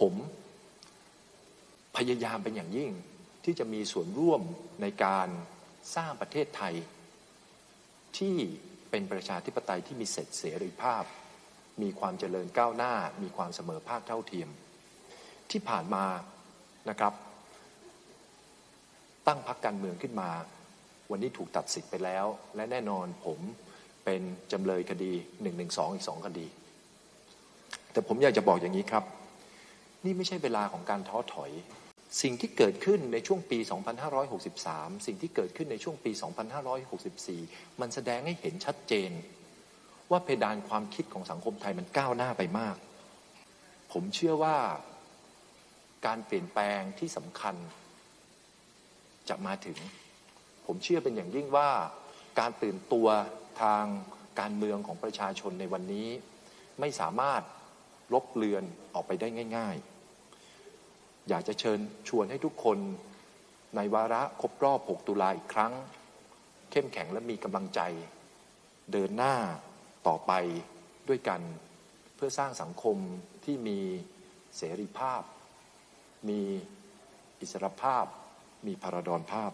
ผมพยายามเป็นอย่างยิ่งที่จะมีส่วนร่วมในการสร้างประเทศไทย ที่เป็นประชาธิปไตยที่มีเสร็จเสรีภาพ มีความเจริญก้าวหน้า มีความเสมอภาคเท่าเทียม ที่ผ่านมานะครับ ตั้งพรรคการเมืองขึ้นมา วันนี้ถูกตัดสิทธิ์ไปแล้ว และแน่นอนผมเป็นจำเลยคดี1นึอีกสองคดี แต่ผมอยากจะบอกอย่างนี้ครับ นี่ไม่ใช่เวลาของการท้อถอย สิ่งที่เกิดขึ้นในช่วงปี 2563 สิ่งที่เกิดขึ้นในช่วงปี 2564 มันแสดงให้เห็นชัดเจน ว่าเพดานความคิดของสังคมไทยมันก้าวหน้าไปมาก ผมเชื่อว่าการเปลี่ยนแปลงที่สำคัญจะมาถึง ผมเชื่อเป็นอย่างยิ่งว่าการตื่นตัวทางการเมืองของประชาชนในวันนี้ ไม่สามารถลบเลือนออกไปได้ง่าย ๆ อยากจะเชิญชวนให้ทุกคนในวาระครบรอบ 6 ตุลาอีกครั้ง เข้มแข็งและมีกำลังใจ เดินหน้าต่อไปด้วยกัน เพื่อสร้างสังคมที่มีเสรีภาพ มีอิสรภาพ มีพาราดอนภาพ